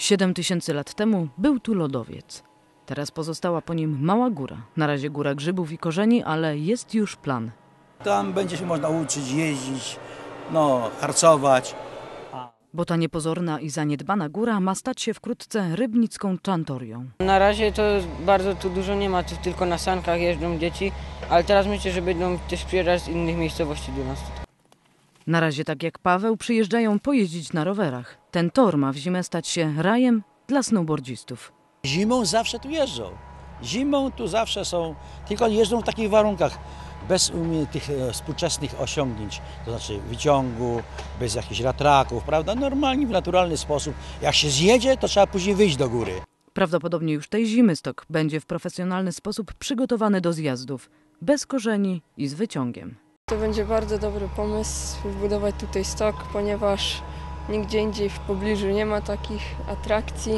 Siedem tysięcy lat temu był tu lodowiec. Teraz pozostała po nim mała góra. Na razie góra grzybów i korzeni, ale jest już plan. Tam będzie się można uczyć jeździć, no, harcować. Bo ta niepozorna i zaniedbana góra ma stać się wkrótce rybnicką czantorią. Na razie to bardzo tu dużo nie ma, tu tylko na sankach jeżdżą dzieci, ale teraz myślę, że będą też przyjeżdżać z innych miejscowości do nas. Na razie, tak jak Paweł, przyjeżdżają pojeździć na rowerach. Ten tor ma w zimę stać się rajem dla snowboardzistów. Zimą zawsze tu jeżdżą. Zimą tu zawsze są, tylko jeżdżą w takich warunkach, bez tych e, współczesnych osiągnięć, to znaczy wyciągu, bez jakichś ratraków, prawda? Normalnie, w naturalny sposób. Jak się zjedzie, to trzeba później wyjść do góry. Prawdopodobnie już tej zimy stok będzie w profesjonalny sposób przygotowany do zjazdów, bez korzeni i z wyciągiem. To będzie bardzo dobry pomysł wbudować tutaj stok, ponieważ nigdzie indziej w pobliżu nie ma takich atrakcji.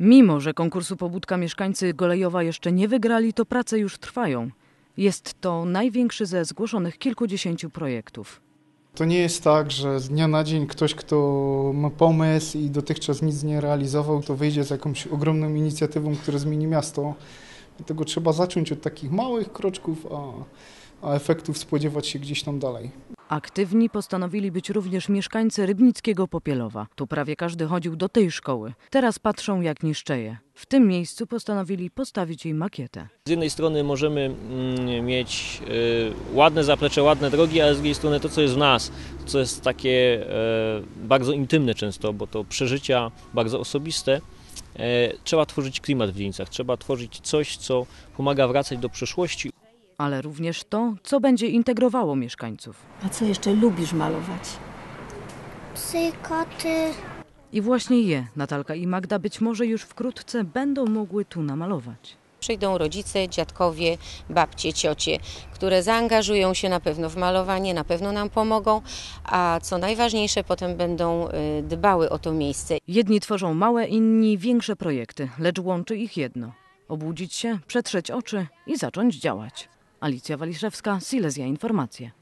Mimo, że konkursu Pobudka mieszkańcy Golejowa jeszcze nie wygrali, to prace już trwają. Jest to największy ze zgłoszonych kilkudziesięciu projektów. To nie jest tak, że z dnia na dzień ktoś, kto ma pomysł i dotychczas nic nie realizował, to wyjdzie z jakąś ogromną inicjatywą, która zmieni miasto. Dlatego trzeba zacząć od takich małych kroczków, a, a efektów spodziewać się gdzieś tam dalej. Aktywni postanowili być również mieszkańcy Rybnickiego Popielowa. Tu prawie każdy chodził do tej szkoły. Teraz patrzą jak niszczeje. W tym miejscu postanowili postawić jej makietę. Z jednej strony możemy mm, mieć e, ładne zaplecze, ładne drogi, a z drugiej strony to, co jest w nas, co jest takie e, bardzo intymne często, bo to przeżycia bardzo osobiste. E, trzeba tworzyć klimat w dzielnicach, trzeba tworzyć coś, co pomaga wracać do przeszłości, Ale również to, co będzie integrowało mieszkańców. A co jeszcze lubisz malować? Psy, koty. I właśnie je, Natalka i Magda, być może już wkrótce będą mogły tu namalować. Przyjdą rodzice, dziadkowie, babcie, ciocie, które zaangażują się na pewno w malowanie, na pewno nam pomogą, a co najważniejsze, potem będą y, dbały o to miejsce. Jedni tworzą małe, inni większe projekty, lecz łączy ich jedno. Obudzić się, przetrzeć oczy i zacząć działać. Alicja Waliszewska, Silesia Informacje.